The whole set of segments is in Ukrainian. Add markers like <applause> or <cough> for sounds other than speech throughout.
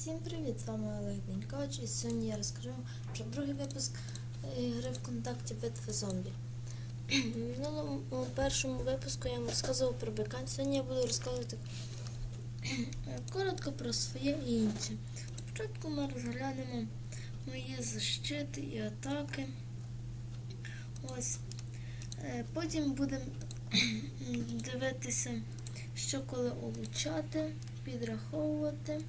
Всім привіт! З вами Олег Денькович і сьогодні я розкажу про другий випуск гри ВКонтакті Битви зомбі. В минулому першому випуску я вам розказував про бикань. Сьогодні я буду розказувати коротко про своє і інше. Спочатку ми розглянемо мої защити і атаки. Ось. Е, Потім будемо <clears throat> дивитися, що коли улучати, підраховувати.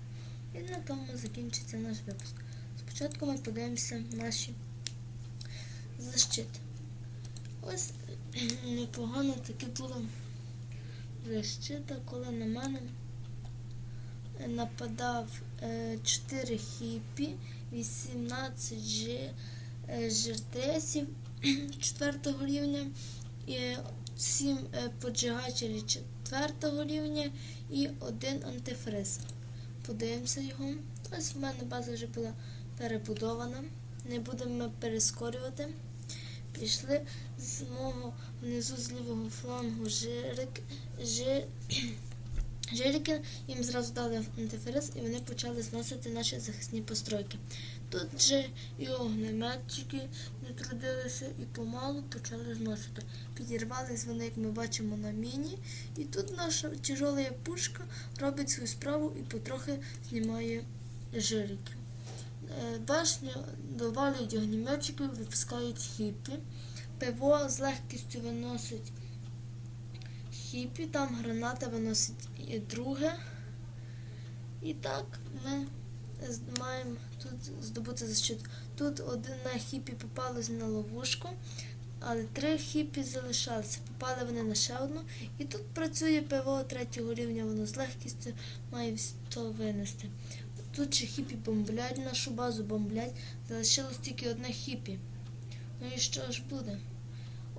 І на тому закінчиться наш випуск. Спочатку ми подивимося наші защити. Ось <clears throat> непогано таке було защита, коли на мене нападав е, 4 хіпі, 18 жи- е, 4 <clears throat> рівня, і 7 поджигачів 4 рівня і один антифриз. Подивимося його. Ось в мене база вже була перебудована. Не будемо перескорювати. Пішли з мого внизу з лівого флангу жирик, жи, жирики. Їм зразу дали антифриз і вони почали зносити наші захисні постройки. Тут же і огнеметчики не трудилися і помалу почали зносити. Підірвались вони, як ми бачимо, на міні. І тут наша тяжола пушка робить свою справу і потрохи знімає жирики. Е, Башню довалюють огнеметчиків, випускають хіпі. ПВО з легкістю виносить хіпі, там граната виносить і друге. І так ми маємо тут здобути защиту. Тут одна хіпі попалась на ловушку, але три хіпі залишалися. Попали вони на ще одну. І тут працює ПВО третього рівня, воно з легкістю має все винести. Тут ще хіпі бомблять нашу базу, бомблять. Залишилось тільки одне хіпі. Ну і що ж буде?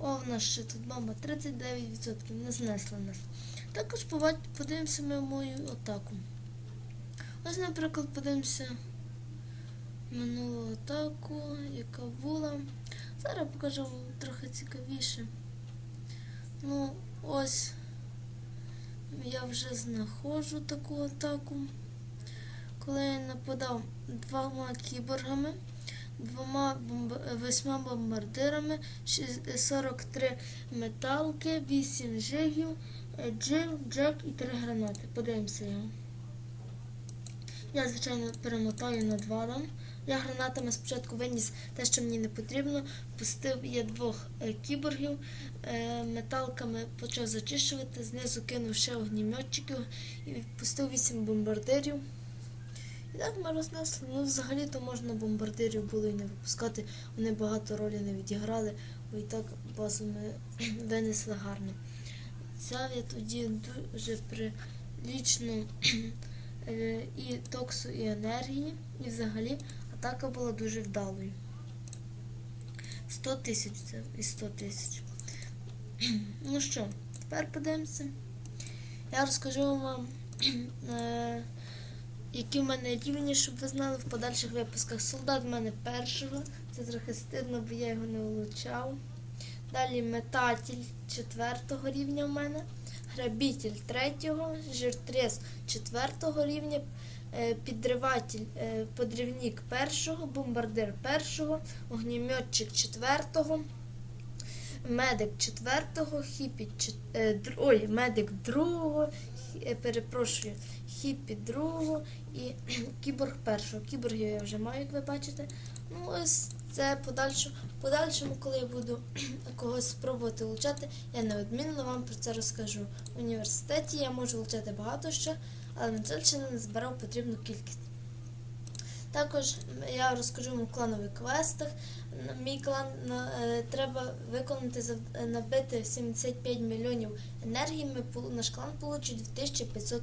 О, в нас ще тут бомба 39%, не знесла нас. Також подивимося ми мою атаку. Ось, наприклад, подивимося минулу атаку, яка була. Зараз покажу вам трохи цікавіше. Ну, ось я вже знаходжу таку атаку. Коли я нападав двома кіборгами, двома бомб- восьма бомбардирами, 43 металки, 8 жигів, е, джиг, джек і 3 гранати. Подивимося його. Я, звичайно, перемотаю на два. Я гранатами спочатку виніс те, що мені не потрібно. Пустив я двох е, кіборгів, е, металками почав зачищувати, знизу кинув ще огнімьотчиків і пустив вісім бомбардирів. Так ми рознесли. Ну, взагалі-то можна бомбардирів було і не випускати. Вони багато ролі не відіграли, бо і так базу ми <clears throat> винесли гарно. Взяв я тоді дуже прилічну <clears throat> е, і токсу, і енергії. І взагалі атака була дуже вдалою. 100 тисяч це і 100 тисяч. <clears throat> Ну що, тепер подивимося. Я розкажу вам, е, які в мене рівні, щоб ви знали в подальших випусках. Солдат в мене першого. Це трохи стидно, бо я його не влучав. Далі метатель четвертого рівня в мене. Грабитель третього, жиртрес четвертого рівня, е, підриватель, е, подрівник першого, бомбардир першого, огнеметчик четвертого, медик четвертого, хіпі е, ой, медик другого, е, перепрошую, хіпі другого і <clears throat> кіборг першого. Кіборгів я вже маю, як ви бачите. Ну, ось це подальше, подальшому, коли я буду <clears throat> когось спробувати влучати, я неодмінно вам про це розкажу. В університеті я можу влучати багато що, але на жаль, ще не збирав потрібну кількість. Також я розкажу вам у кланових квестах. Мій клан е, треба виконати е, набити 75 мільйонів енергії. Ми наш клан получить 2500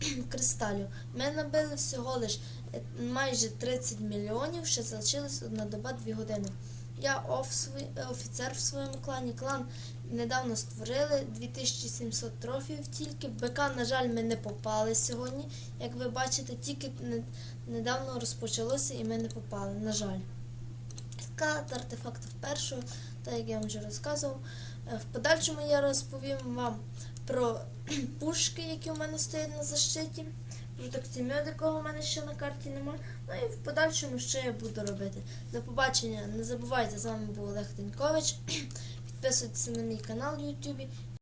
<clears throat> кристалів. Ми набили всього лиш е, майже 30 мільйонів, ще залишилась одна доба 2 години. Я оф, офіцер в своєму клані. Клан недавно створили 2700 трофіїв тільки. БК, на жаль, ми не попали сьогодні. Як ви бачите, тільки недавно розпочалося і ми не попали, на жаль. Склад артефактів першого, так як я вам вже розказував. Е, В подальшому я розповім вам про <clears throat> пушки, які у мене стоять на защиті, протокцію, якого в мене ще на карті немає. Ну і в подальшому ще я буду робити. До побачення. Не забувайте, з вами був Олег Тинькович. <clears throat> Підписуйтесь на мій канал в Ютубі.